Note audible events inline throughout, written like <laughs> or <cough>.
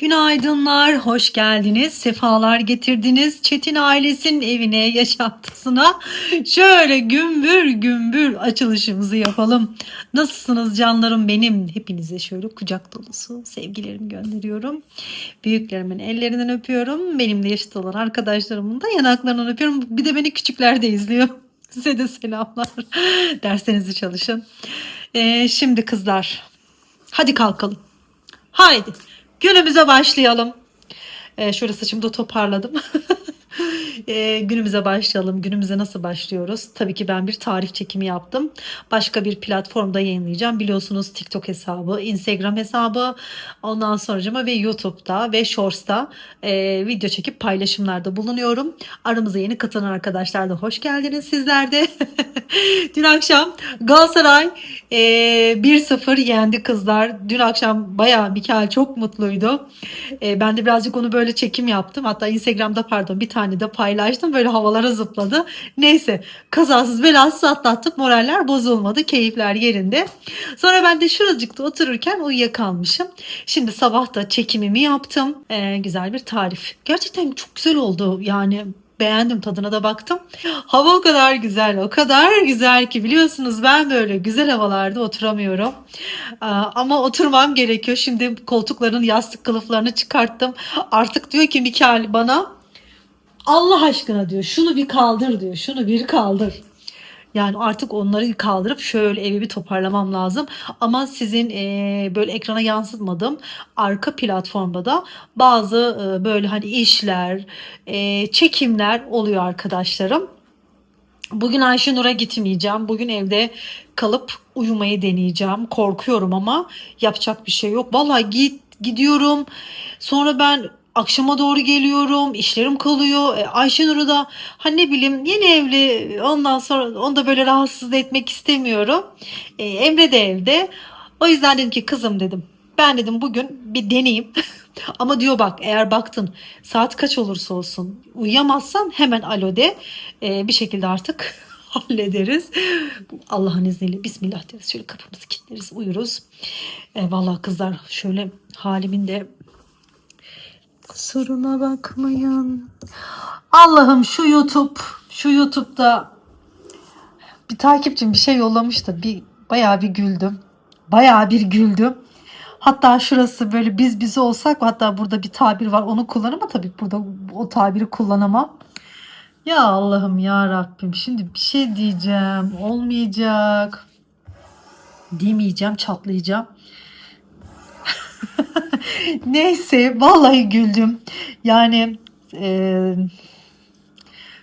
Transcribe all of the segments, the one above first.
Günaydınlar, hoş geldiniz, sefalar getirdiniz. Çetin ailesinin evine, yaşantısına şöyle gümbür gümbür açılışımızı yapalım. Nasılsınız canlarım benim? Hepinize şöyle kucak dolusu sevgilerimi gönderiyorum. Büyüklerimin ellerinden öpüyorum. Benimle yaşıt olan arkadaşlarımın da yanaklarından öpüyorum. Bir de beni küçükler de izliyor. <laughs> Size de selamlar. Derslerinizi çalışın. Ee, şimdi kızlar, hadi kalkalım. Haydi günümüze başlayalım. Ee, şöyle saçımı da toparladım. <laughs> Ee, günümüze başlayalım. Günümüze nasıl başlıyoruz? Tabii ki ben bir tarif çekimi yaptım. Başka bir platformda yayınlayacağım. Biliyorsunuz TikTok hesabı, Instagram hesabı, ondan sonracıma ve YouTube'da ve Shorts'ta e, video çekip paylaşımlarda bulunuyorum. Aramıza yeni katılan arkadaşlar da hoş geldiniz sizler de. <laughs> Dün akşam Galatasaray e, 1-0 yendi kızlar. Dün akşam bayağı Mikael çok mutluydu. E, ben de birazcık onu böyle çekim yaptım. Hatta Instagram'da pardon bir tane de paylaştım. Böyle havalara zıpladı. Neyse kazasız belasız atlattık. Moraller bozulmadı. Keyifler yerinde. Sonra ben de şuracıkta otururken uyuyakalmışım. Şimdi sabah da çekimimi yaptım. E, güzel bir tarif. Gerçekten çok güzel oldu. Yani beğendim tadına da baktım. Hava o kadar güzel, o kadar güzel ki biliyorsunuz ben böyle güzel havalarda oturamıyorum. Aa, Ama oturmam gerekiyor. Şimdi koltukların yastık kılıflarını çıkarttım. Artık diyor ki Mikael bana Allah aşkına diyor şunu bir kaldır diyor. Şunu bir kaldır. Yani artık onları kaldırıp şöyle evi bir toparlamam lazım. Ama sizin eee, böyle ekrana yansıtmadığım arka platformda da bazı eee, böyle hani işler, eee, çekimler oluyor arkadaşlarım. Bugün Ayşenur'a gitmeyeceğim. Bugün evde kalıp uyumayı deneyeceğim. Korkuyorum ama yapacak bir şey yok. Vallahi git gidiyorum. Sonra ben akşama doğru geliyorum. İşlerim kalıyor. E, Ayşenur'u da hani ne bileyim yeni evli ondan sonra onu da böyle rahatsız etmek istemiyorum. E, Emre de evde. O yüzden dedim ki kızım dedim. Ben dedim bugün bir deneyeyim. <laughs> Ama diyor bak eğer baktın saat kaç olursa olsun uyuyamazsan hemen alo de. Ee, bir şekilde artık <laughs> hallederiz. Allah'ın izniyle bismillah deriz. Şöyle kapımızı kilitleriz uyuruz. Ee, vallahi kızlar şöyle halimin de kusuruna bakmayın. Allah'ım şu YouTube şu YouTube'da bir takipçim bir şey yollamış da bir bayağı bir güldüm. Bayağı bir güldüm. Hatta şurası böyle biz bizi olsak hatta burada bir tabir var onu kullanırım tabii burada o tabiri kullanamam. Ya Allah'ım ya Rabbim şimdi bir şey diyeceğim olmayacak. Demeyeceğim çatlayacağım. Neyse vallahi güldüm. Yani e,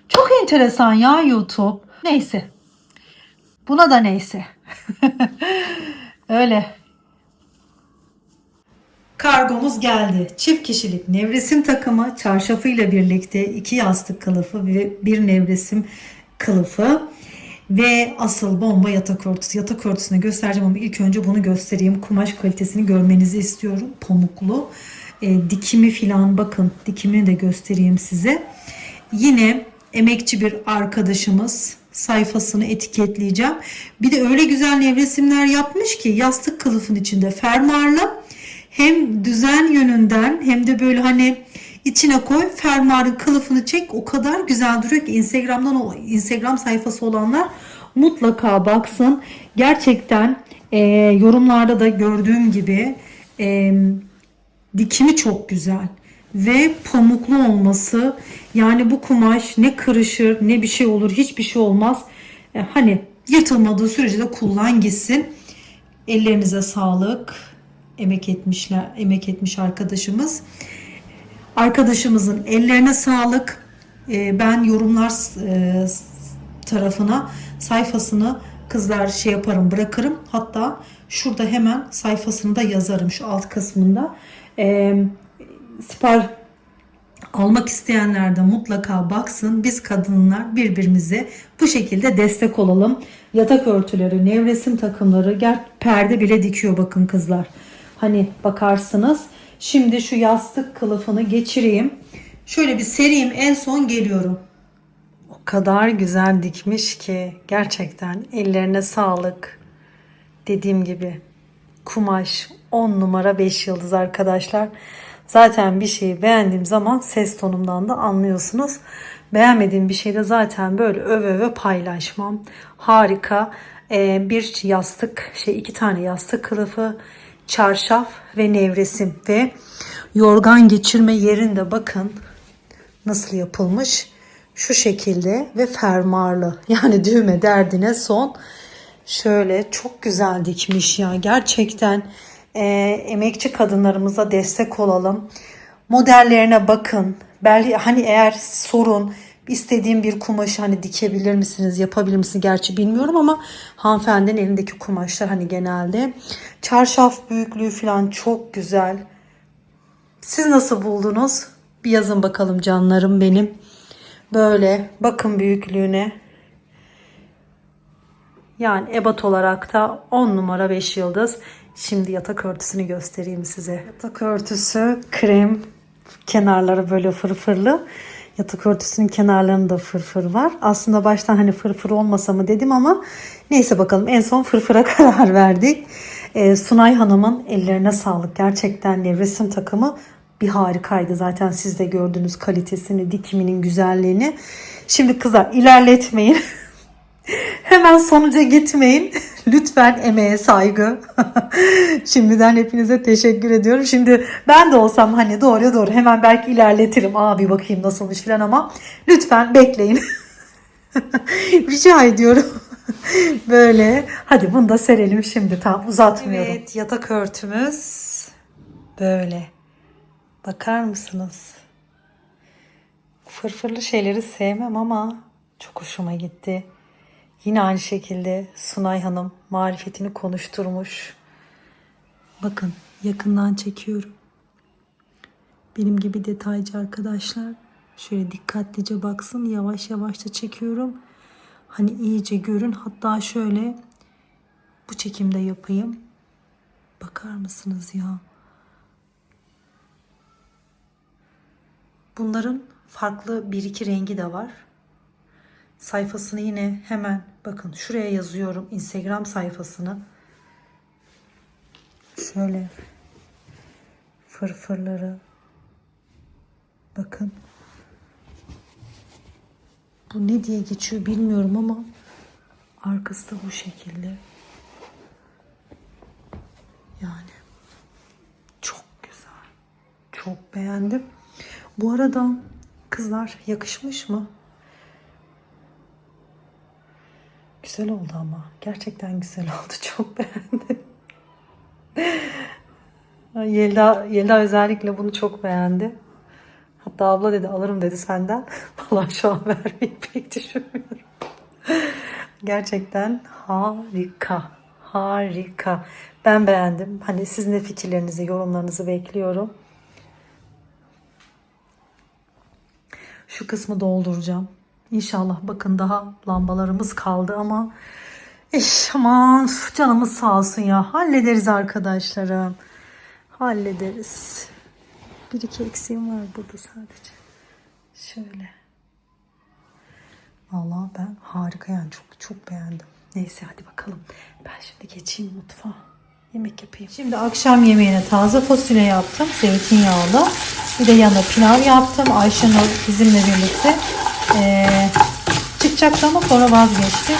çok enteresan ya YouTube. Neyse. Buna da neyse. <laughs> Öyle. Kargomuz geldi. Çift kişilik nevresim takımı çarşafıyla birlikte iki yastık kılıfı ve bir nevresim kılıfı ve asıl bomba yatak örtüsü. Yatak örtüsünü göstereceğim ama ilk önce bunu göstereyim. Kumaş kalitesini görmenizi istiyorum. Pamuklu. E, dikimi filan bakın dikimini de göstereyim size. Yine emekçi bir arkadaşımız sayfasını etiketleyeceğim. Bir de öyle güzel nevresimler yapmış ki yastık kılıfın içinde fermuarlı hem düzen yönünden hem de böyle hani içine koy fermuarın kılıfını çek o kadar güzel duruyor ki Instagram'dan o Instagram sayfası olanlar mutlaka baksın. Gerçekten e, yorumlarda da gördüğüm gibi e, dikimi çok güzel ve pamuklu olması yani bu kumaş ne kırışır ne bir şey olur hiçbir şey olmaz. E, hani yırtılmadığı sürece de kullan gitsin. Ellerinize sağlık. Emek etmişler, emek etmiş arkadaşımız. Arkadaşımızın ellerine sağlık. E, ben yorumlar e, tarafına sayfasını kızlar şey yaparım bırakırım. Hatta şurada hemen sayfasını da yazarım şu alt kısmında. E, sipar almak isteyenler de mutlaka baksın. Biz kadınlar birbirimize bu şekilde destek olalım. Yatak örtüleri, nevresim takımları, ger perde bile dikiyor bakın kızlar. Hani bakarsınız. Şimdi şu yastık kılıfını geçireyim. Şöyle bir sereyim en son geliyorum. O kadar güzel dikmiş ki gerçekten ellerine sağlık. Dediğim gibi kumaş 10 numara 5 yıldız arkadaşlar. Zaten bir şeyi beğendiğim zaman ses tonumdan da anlıyorsunuz. Beğenmediğim bir şeyde zaten böyle öve öve paylaşmam. Harika. Ee, bir yastık, şey iki tane yastık kılıfı, çarşaf ve nevresim ve yorgan geçirme yerinde bakın nasıl yapılmış. Şu şekilde ve fermuarlı. <laughs> Yani düğme derdine son. Şöyle çok güzel dikmiş ya. Gerçekten e, emekçi kadınlarımıza destek olalım. Modellerine bakın. Belki hani eğer sorun istediğim bir kumaşı hani dikebilir misiniz, yapabilir misiniz? Gerçi bilmiyorum ama hanımefendinin elindeki kumaşlar hani genelde çarşaf büyüklüğü falan çok güzel. Siz nasıl buldunuz? Bir yazın bakalım canlarım benim. Böyle bakın büyüklüğüne. Yani ebat olarak da 10 numara 5 yıldız. Şimdi yatak örtüsünü göstereyim size. Yatak örtüsü krem. Kenarları böyle fırfırlı. Yatak örtüsünün kenarlarında fırfır var. Aslında baştan hani fırfır olmasa mı dedim ama neyse bakalım en son fırfıra <laughs> karar verdik. Ee, Sunay Hanım'ın ellerine sağlık. Gerçekten nevresim takımı bir harikaydı. Zaten siz de gördünüz kalitesini, dikiminin güzelliğini. Şimdi kızlar ilerletmeyin. <laughs> Hemen sonuca gitmeyin. Lütfen emeğe saygı. <laughs> Şimdiden hepinize teşekkür ediyorum. Şimdi ben de olsam hani doğru doğru hemen belki ilerletirim. Aa bir bakayım nasılmış falan ama lütfen bekleyin. <laughs> Rica ediyorum. <laughs> Böyle. Hadi bunu da serelim şimdi. Tamam uzatmıyorum. Evet yatak örtümüz böyle. Bakar mısınız? Fırfırlı şeyleri sevmem ama çok hoşuma gitti. Yine aynı şekilde Sunay Hanım marifetini konuşturmuş. Bakın yakından çekiyorum. Benim gibi detaycı arkadaşlar şöyle dikkatlice baksın yavaş yavaş da çekiyorum. Hani iyice görün hatta şöyle bu çekimde yapayım. Bakar mısınız ya? Bunların farklı bir iki rengi de var. Sayfasını yine hemen bakın şuraya yazıyorum Instagram sayfasını. Şöyle fırfırları bakın. Bu ne diye geçiyor bilmiyorum ama arkası da bu şekilde. Yani çok güzel. Çok beğendim. Bu arada kızlar yakışmış mı? Güzel oldu ama. Gerçekten güzel oldu. <laughs> Çok beğendim. Yelda, Yelda özellikle bunu çok beğendi. Hatta abla dedi alırım dedi senden. <laughs> Vallahi şu an vermeyi pek düşünmüyorum. Gerçekten harika. Harika. Ben beğendim. Hani sizin de fikirlerinizi, yorumlarınızı bekliyorum. Şu kısmı dolduracağım. İnşallah bakın daha lambalarımız kaldı ama eş aman canımız sağ olsun ya. Hallederiz arkadaşlarım. Hallederiz. Bir iki eksiğim var burada sadece. Şöyle. Vallahi ben harika yani çok çok beğendim. Neyse hadi bakalım. Ben şimdi geçeyim mutfağa. Yemek yapayım. Şimdi akşam yemeğine taze fasulye yaptım. Zeytinyağlı. Bir de yanına pilav yaptım. Ayşenur bizimle birlikte ee, çıkacaktı ama sonra vazgeçti.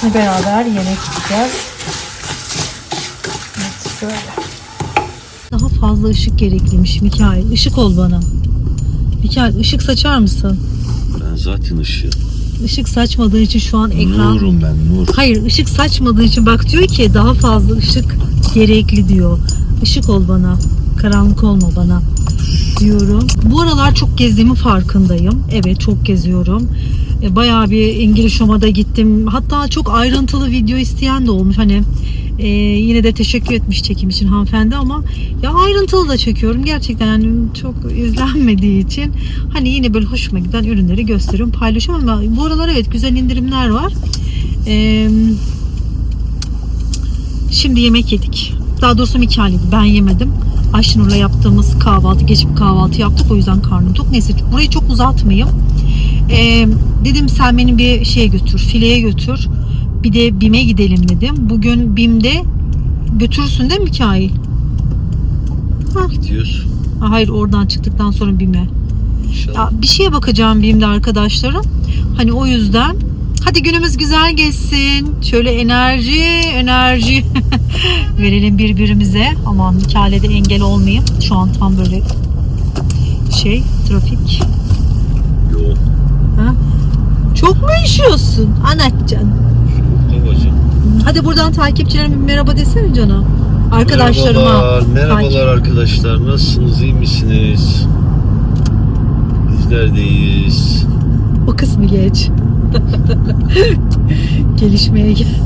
Şimdi beraber yemek yiyeceğiz. Evet böyle. Daha fazla ışık gerekliymiş Mikail. Işık ol bana. Mikail ışık saçar mısın? Ben zaten ışığım. Işık saçmadığı için şu an ekran... Nurum ben nur. Hayır ışık saçmadığı için bak diyor ki daha fazla ışık gerekli diyor. Işık ol bana. Karanlık olma bana diyorum. Bu aralar çok gezdiğimin farkındayım. Evet çok geziyorum. E, Bayağı bir İngiliz Homa'da gittim. Hatta çok ayrıntılı video isteyen de olmuş. Hani e, yine de teşekkür etmiş çekim için hanımefendi ama ya ayrıntılı da çekiyorum. Gerçekten yani çok izlenmediği için hani yine böyle hoşuma giden ürünleri gösteriyorum, paylaşıyorum ama bu aralar evet güzel indirimler var. Eee Şimdi yemek yedik. Daha doğrusu Mikail'di. Ben yemedim. Ayşenur'la yaptığımız kahvaltı, geçip kahvaltı yaptık. O yüzden karnım tok. Neyse burayı çok uzatmayayım. Ee, dedim sen beni bir şeye götür, fileye götür. Bir de BİM'e gidelim dedim. Bugün BİM'de götürürsün değil mi Mikail? Gidiyoruz. Ha, Hayır oradan çıktıktan sonra BİM'e. İnşallah. Ya bir şeye bakacağım BİM'de arkadaşlarım. Hani o yüzden hadi günümüz güzel geçsin. Şöyle enerji enerji <laughs> verelim birbirimize. Aman Mikail'e de engel olmayayım. Şu an tam böyle şey trafik. Yok. Ha? Çok mu üşüyorsun? Anlatcan. Babacığım. Hadi buradan takipçilerime bir merhaba desene canım. Arkadaşlarıma. Merhabalar, merhabalar Takip- arkadaşlar. Nasılsınız, iyi misiniz? Bizler de iyiyiz. O kısmı geç. <laughs> Gelişmeye gel. <laughs>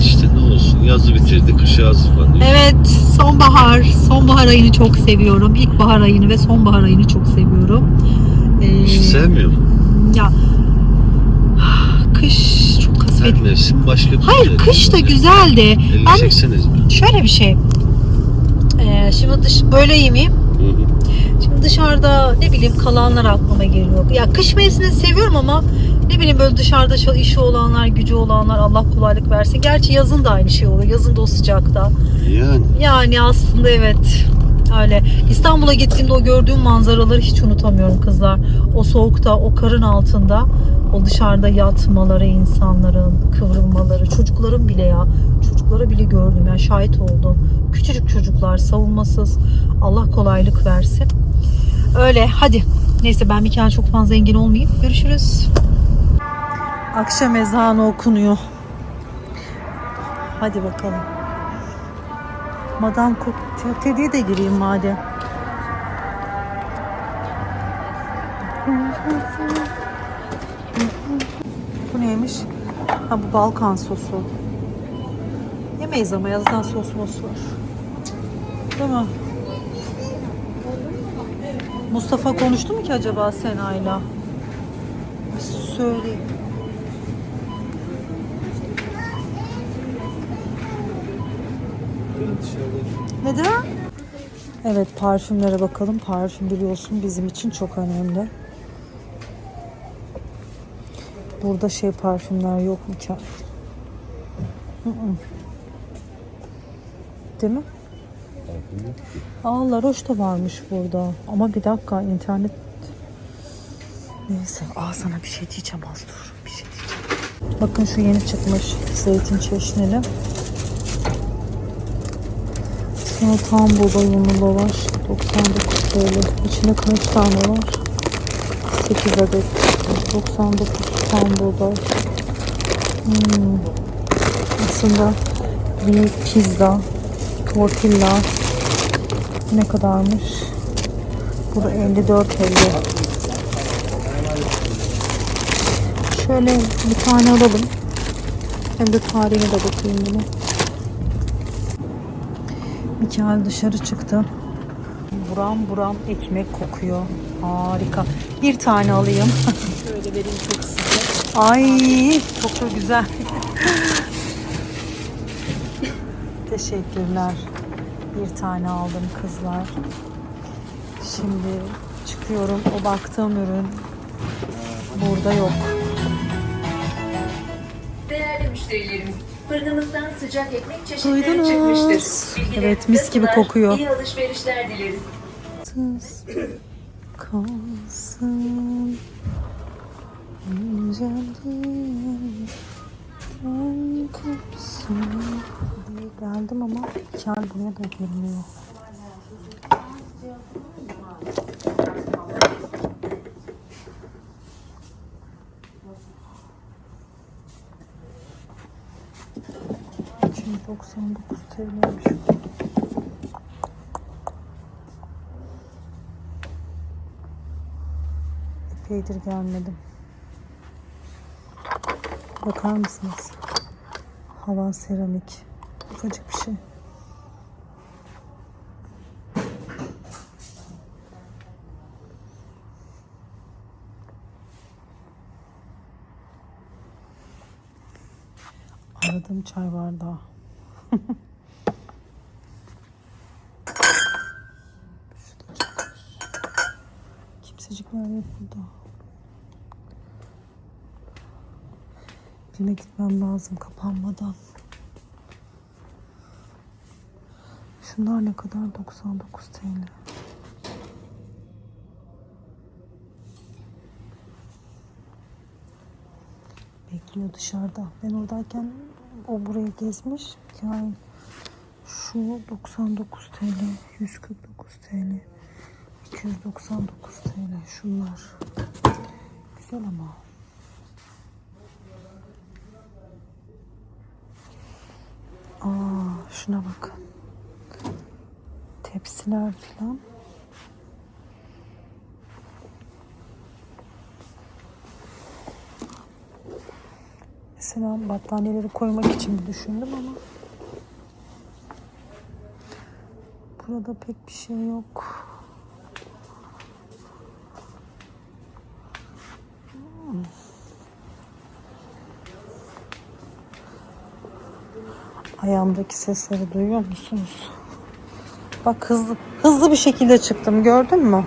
İşte ne olsun, yazı bitirdi, kışa hazırlanıyor. Evet, sonbahar. Sonbahar ayını çok seviyorum. İlkbahar ayını ve sonbahar ayını çok seviyorum. Ee, Kışı sevmiyor mu? ya <sighs> kış çok Her kasvet. mevsim başka bir Hayır, güzel. kış da güzel de. Elini Ben çekseniz mi? şöyle bir şey. Ee, şimdi dış böyle yemeyeyim. Hı hı. Dışarıda ne bileyim kalanlar aklıma geliyor. Ya kış mevsimini seviyorum ama ne bileyim böyle dışarıda işi olanlar, gücü olanlar Allah kolaylık versin. Gerçi yazın da aynı şey oluyor. Yazın da o sıcakta. Yani. Yani aslında evet. Öyle. İstanbul'a gittiğimde o gördüğüm manzaraları hiç unutamıyorum kızlar. O soğukta, o karın altında, o dışarıda yatmaları insanların, kıvrılmaları, çocukların bile ya. Çocuklara bile gördüm ya şahit oldum. Küçücük çocuklar savunmasız. Allah kolaylık versin. Öyle hadi. Neyse ben Mikael çok fazla engel olmayayım. Görüşürüz. Akşam ezanı okunuyor. Hadi bakalım. Madame Cocktail'e de gireyim madem. Bu neymiş? Ha bu Balkan sosu. Yemeyiz ama yazdan sos mos var. Değil mi? Mustafa konuştu mu ki acaba Sena'yla? Söyleyeyim. Neden? Evet parfümlere bakalım. Parfüm biliyorsun bizim için çok önemli. Burada şey parfümler yok mu ki? Değil mi? Aa La Roche da varmış burada. Ama bir dakika internet... Neyse. Aa sana bir şey diyeceğim az dur. Bir şey diyeceğim. Bakın şu yeni çıkmış. Zeytin çeşnili. Sonra tam buğday unlu lavaş 99 TL. İçinde kaç tane var? 8 adet. 99 tam buğday. Hmm. Aslında bir pizza, tortilla ne kadarmış? Bu da 54 TL. Şöyle bir tane alalım. Hem de tarihine de bakayım bunu. Mikael dışarı çıktı. Buram buram ekmek kokuyor. Harika. Bir tane alayım. Şöyle vereyim çok size. Ay çok da güzel. <laughs> Teşekkürler. Bir tane aldım kızlar. Şimdi çıkıyorum. O baktığım ürün burada yok. Değerli müşterilerimiz, fırınımızdan sıcak ekmek çeşitleri Duydunuz. çıkmıştır. Bilgilerinizi Evet, mis gibi sunar, kokuyor. İyi alışverişler dileriz. Tız <clears throat> kalsın inceldiğinden kopsun geldim ama buraya da girmiyor. Şimdi 99 TL'ymiş. Epeydir gelmedim. Bakar mısınız? Havan seramik. Ufacık bir şey. Aradığım çay bardağı. <laughs> Kimsecikler yok burada. Birine gitmem lazım kapanmadan. Şunlar ne kadar? 99 TL. Bekliyor dışarıda. Ben oradayken o burayı gezmiş. Yani şu 99 TL, 149 TL, 299 TL. Şunlar. Güzel ama. Aa, şuna bakın. Tepsiler falan. Mesela battaniyeleri koymak için düşündüm ama burada pek bir şey yok. Hmm. Ayağımdaki sesleri duyuyor musunuz? Bak hızlı hızlı bir şekilde çıktım gördün mü?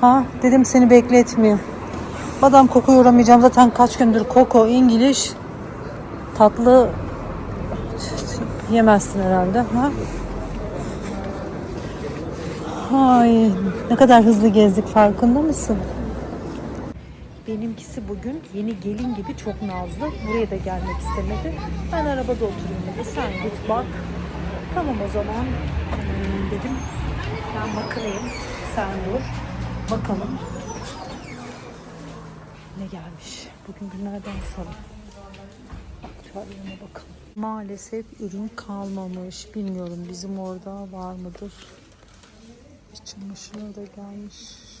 Ha dedim seni bekletmeyeyim. Madam kokuya uğramayacağım zaten kaç gündür koko İngiliz tatlı yemezsin herhalde ha? Ay ne kadar hızlı gezdik farkında mısın? Benimkisi bugün yeni gelin gibi çok nazlı. Buraya da gelmek istemedi. Ben arabada oturayım. Sen git bak. Tamam o zaman hmm, dedim. Ben bakayım. Sen dur. Bakalım. Ne gelmiş? Bugün günlerden salı. Aktüellerine bakalım. Maalesef ürün kalmamış. Bilmiyorum bizim orada var mıdır? İç çamaşırı da gelmiş.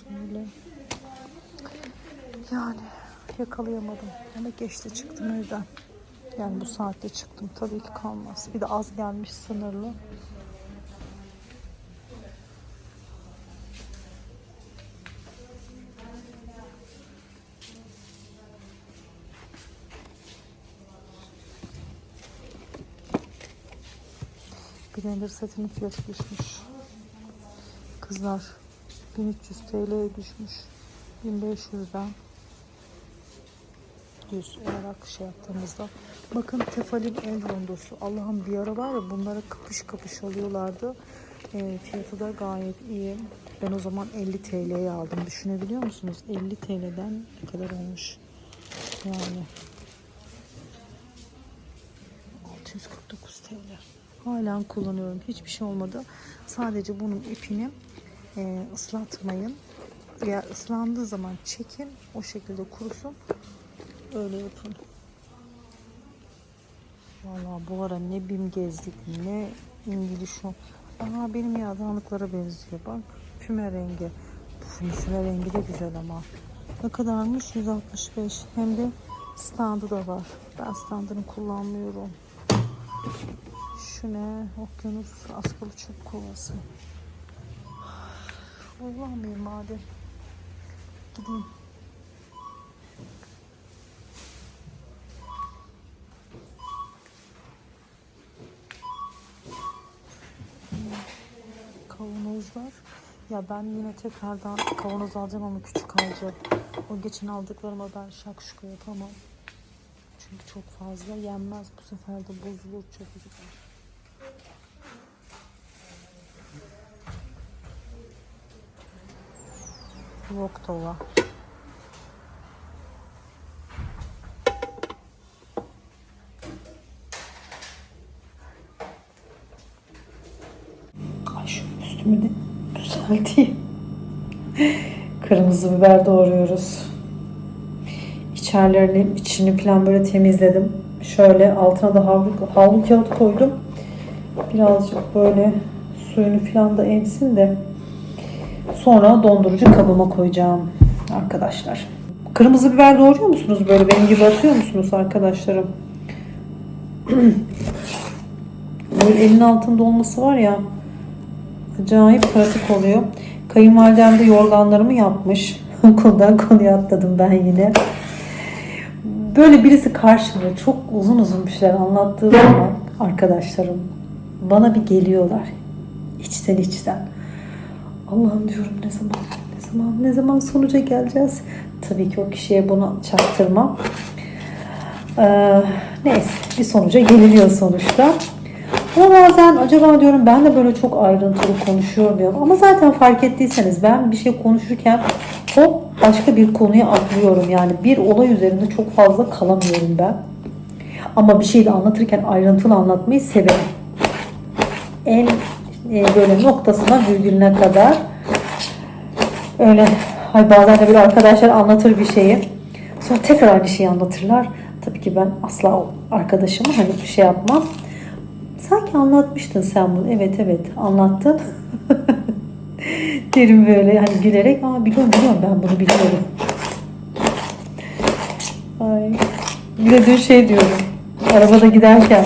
Şöyle. Yani yakalayamadım. Ama geçti çıktım evden. Yani bu saatte çıktım. Tabii ki kalmaz. Bir de az gelmiş sınırlı. Blender setinin fiyatı düşmüş. Kızlar 1300 TL'ye düşmüş. 1500'den 100 olarak şey yaptığımızda bakın tefalin el rondosu. Allah'ım bir ara var ya bunlara kapış kapış alıyorlardı. E, fiyatı da gayet iyi. Ben o zaman 50 TL'ye aldım. Düşünebiliyor musunuz? 50 TL'den ne kadar olmuş? Yani 649 TL halen kullanıyorum. Hiçbir şey olmadı. Sadece bunun ipini e, ıslatmayın. Ya ıslandığı zaman çekin o şekilde kurusun. Öyle yapın Vallahi bu ara ne bim gezdik ne İngiliz şu Aa benim yağdanlıklara benziyor bak. Füme rengi. Füme rengi de güzel ama. Ne kadarmış? 165 hem de standı da var. Ben standını kullanmıyorum. Şu ne? Okyanus askılı çöp kovası. Kullanmayayım madem. Gideyim kavanozlar. Ya ben yine tekrardan kavanoz alacağım ama küçük alacağım. O geçen aldıklarıma ben şakşuka yapamam. Çünkü çok fazla yenmez. Bu sefer de bozulur çabuk. Wok tava. Ay üstümü de düzelteyim. Kırmızı biber doğruyoruz. İçerilerini, içini falan böyle temizledim. Şöyle altına da havlu, havlu kağıt koydum. Birazcık böyle suyunu falan da emsin de sonra dondurucu kabıma koyacağım arkadaşlar. Kırmızı biber doğruyor musunuz böyle benim gibi atıyor musunuz arkadaşlarım? <clears throat> Böyle elin altında olması var ya acayip pratik oluyor. Kayınvalidem de yorganlarımı yapmış. <laughs> Konudan konuya atladım ben yine. Böyle birisi karşımda çok uzun uzun bir şeyler anlattığı zaman arkadaşlarım bana bir geliyorlar. içten içten. Allah'ım diyorum ne zaman ne zaman ne zaman sonuca geleceğiz. Tabii ki o kişiye bunu çaktırmam. Ee, neyse bir sonuca geliniyor sonuçta. Ama bazen acaba diyorum ben de böyle çok ayrıntılı konuşuyor muyum? Ama zaten fark ettiyseniz ben bir şey konuşurken hop başka bir konuya atlıyorum. Yani bir olay üzerinde çok fazla kalamıyorum ben. Ama bir şeyi de anlatırken ayrıntılı anlatmayı severim. En e, böyle noktasına virgülüne kadar öyle hay bazen de böyle arkadaşlar anlatır bir şeyi sonra tekrar aynı şeyi anlatırlar. Tabii ki ben asla o arkadaşıma hani bir şey yapmam. Sanki anlatmıştın sen bunu. Evet evet anlattın. <laughs> Derim böyle hani gülerek ama biliyorum biliyorum ben bunu biliyorum. Ay. Bir de dün şey diyorum. Arabada giderken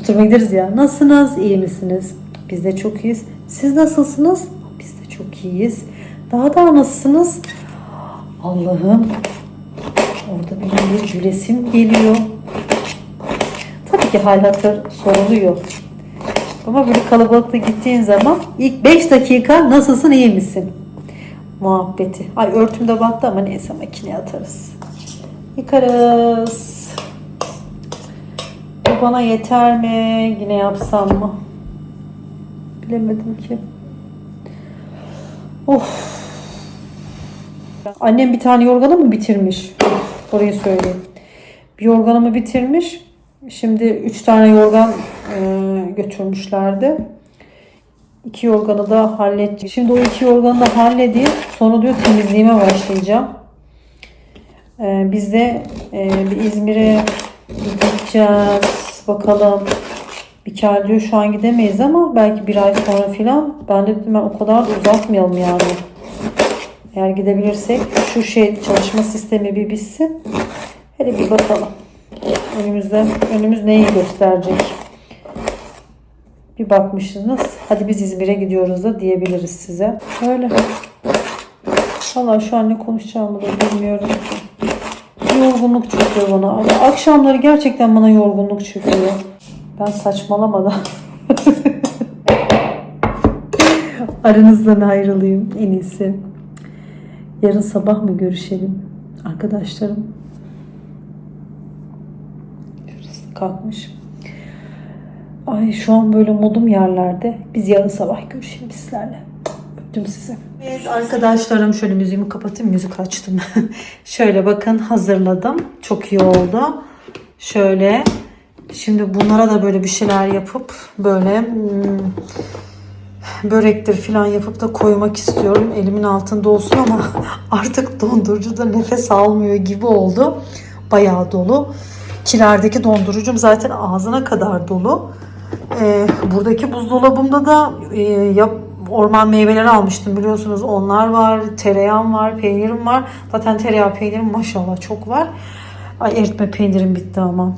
oturmaya gideriz ya. Nasılsınız? İyi misiniz? Biz de çok iyiyiz. Siz nasılsınız? Biz de çok iyiyiz. Daha da nasılsınız? Allah'ım. Orada benim bir gülesim geliyor. Ki hal hatır soruluyor. Ama böyle kalabalıkta gittiğin zaman ilk 5 dakika nasılsın iyi misin? Muhabbeti. Ay örtüm de battı ama neyse makineye atarız. Yıkarız. Bu bana yeter mi? Yine yapsam mı? Bilemedim ki. Of. Annem bir tane yorganı mı bitirmiş? Orayı söyleyeyim. Bir yorganımı bitirmiş. Şimdi üç tane yorgan e, götürmüşlerdi. İki yorganı da halledeceğim. Şimdi o iki yorganı da halledeyim. Sonra diyor temizliğime başlayacağım. E, biz de e, bir İzmir'e gideceğiz. Bakalım. Bir ay diyor şu an gidemeyiz ama belki bir ay sonra filan. Ben de dedim ben o kadar da uzatmayalım yani. Eğer gidebilirsek şu şey çalışma sistemi bir bitsin. Hele bir bakalım. Önümüzde önümüz neyi gösterecek? Bir bakmışsınız. Hadi biz İzmir'e gidiyoruz da diyebiliriz size. Öyle. Valla şu an ne konuşacağımı da bilmiyorum. Yorgunluk çöküyor bana. Akşamları gerçekten bana yorgunluk çöküyor. Ben saçmalamadan. <laughs> Aranızdan ayrılayım en iyisi. Yarın sabah mı görüşelim? Arkadaşlarım. Şurası kalkmış. Ay şu an böyle modum yerlerde. Biz yarın sabah görüşelim sizlerle. Öptüm sizi. Evet arkadaşlarım şöyle müziğimi kapatayım. Müzik açtım. <laughs> şöyle bakın hazırladım. Çok iyi oldu. Şöyle. Şimdi bunlara da böyle bir şeyler yapıp böyle hmm, börektir falan yapıp da koymak istiyorum. Elimin altında olsun ama <laughs> artık dondurucuda nefes almıyor gibi oldu. Bayağı dolu. Kilerdeki dondurucum zaten ağzına kadar dolu. Ee, buradaki buzdolabımda da e, yap, orman meyveleri almıştım biliyorsunuz. Onlar var, tereyağım var, peynirim var. Zaten tereyağı peynirim maşallah çok var. Ay eritme peynirim bitti ama.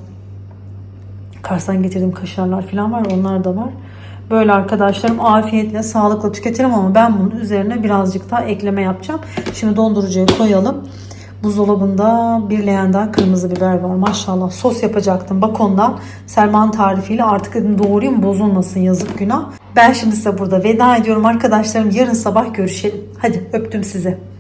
Kars'tan getirdiğim kaşarlar falan var. Onlar da var. Böyle arkadaşlarım afiyetle, sağlıkla tüketelim ama ben bunun üzerine birazcık daha ekleme yapacağım. Şimdi dondurucuya koyalım. Buzdolabında bir leğenden kırmızı biber var. Maşallah sos yapacaktım bakondan. Selman tarifiyle artık dedim doğrayayım bozulmasın yazık günah. Ben şimdi size burada veda ediyorum arkadaşlarım. Yarın sabah görüşelim. Hadi öptüm size.